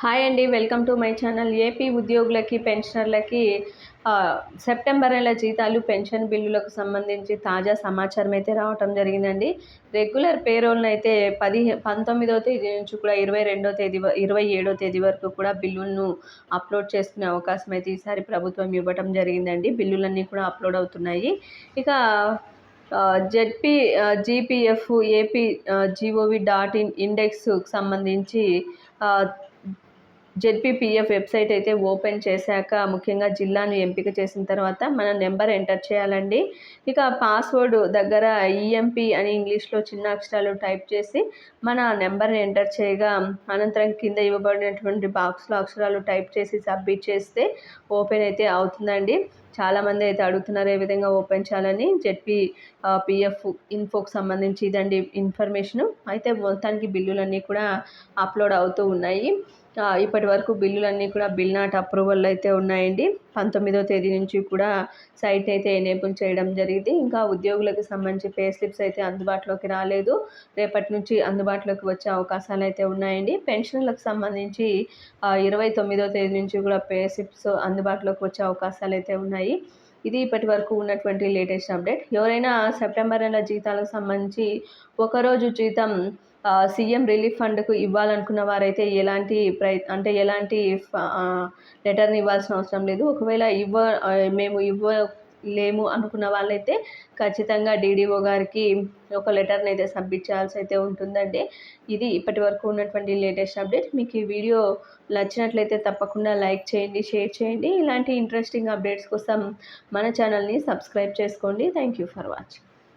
Hi అండి welcome to my channel. AP ఉద్యోగులకి పెన్షనర్లకి సెప్టెంబర్ నెల జీతాలు పెన్షన్ బిల్లులకు సంబంధించి తాజా సమాచారం అయితే రావటం జరిగిందండి. రెగ్యులర్ పేరోల్ని అయితే పది పంతొమ్మిదో తేదీ నుంచి కూడా ఇరవై రెండో తేదీ ఇరవై ఏడో తేదీ వరకు కూడా బిల్లులను అప్లోడ్ చేసుకునే అవకాశం అయితే ఈసారి ప్రభుత్వం ఇవ్వటం జరిగిందండి. బిల్లులన్నీ కూడా అప్లోడ్ అవుతున్నాయి. ఇక ZP GPF AP gov dot in ఇండెక్స్కి సంబంధించి జెడ్పీపీఎఫ్ వెబ్సైట్ అయితే ఓపెన్ చేశాక ముఖ్యంగా జిల్లాను ఎంపిక చేసిన తర్వాత మన నెంబర్ ఎంటర్ చేయాలండి. ఇక పాస్వర్డ్ దగ్గర ఈఎంపీ అని ఇంగ్లీష్లో చిన్న అక్షరాలు టైప్ చేసి మన నెంబర్ని ఎంటర్ చేయగా అనంతరం కింద ఇవ్వబడినటువంటి బాక్స్లో అక్షరాలు టైప్ చేసి సబ్మిట్ చేస్తే ఓపెన్ అయితే అవుతుందండి. చాలామంది అయితే అడుగుతున్నారు ఏ విధంగా ఓపెన్ చేయాలని జెడ్పీ పిఎఫ్ ఇన్ఫోకి సంబంధించి ఇదండి ఇన్ఫర్మేషను. అయితే మొత్తానికి బిల్లులన్నీ కూడా అప్లోడ్ అవుతూ ఉన్నాయి. ఇప్పటి వరకు బిల్లులన్నీ కూడా బిల్ నాట్ అప్రూవల్ అయితే ఉన్నాయండి. పంతొమ్మిదో తేదీ నుంచి కూడా సైట్ అయితే ఎనేబుల్ చేయడం జరిగింది. ఇంకా ఉద్యోగులకు సంబంధించి పే స్లిప్స్ అయితే అందుబాటులోకి రాలేదు. రేపటి నుంచి అందుబాటులోకి వచ్చే అవకాశాలు అయితే ఉన్నాయండి. పెన్షన్లకు సంబంధించి ఇరవై తొమ్మిదో తేదీ నుంచి కూడా పే స్లిప్స్ అందుబాటులోకి వచ్చే అవకాశాలు అయితే ఉన్నాయి. ఇది ఇప్పటి వరకు ఉన్నటువంటి లేటెస్ట్ అప్డేట్. ఎవరైనా సెప్టెంబర్ నెల జీతాలకు సంబంధించి ఒకరోజు జీతం సీఎం రిలీఫ్ ఫండ్కు ఇవ్వాలనుకున్న వారైతే ఎలాంటి ప్రయ అంటే ఎలాంటి లెటర్ని ఇవ్వాల్సిన అవసరం లేదు. ఒకవేళ ఇవ్వ మేము ఇవ్వ లేము అనుకున్న వాళ్ళైతే ఖచ్చితంగా డీడీఓ గారికి ఒక లెటర్ని అయితే సబ్మిట్ చేయాల్సి అయితే ఉంటుందండి. ఇది ఇప్పటి వరకు ఉన్నటువంటి లేటెస్ట్ అప్డేట్ మీకు ఈ వీడియో నచ్చినట్లయితే తప్పకుండా లైక్ చేయండి షేర్ చేయండి. ఇలాంటి ఇంట్రెస్టింగ్ అప్డేట్స్ కోసం మన ఛానల్ని సబ్స్క్రైబ్ చేసుకోండి. Thank you for watching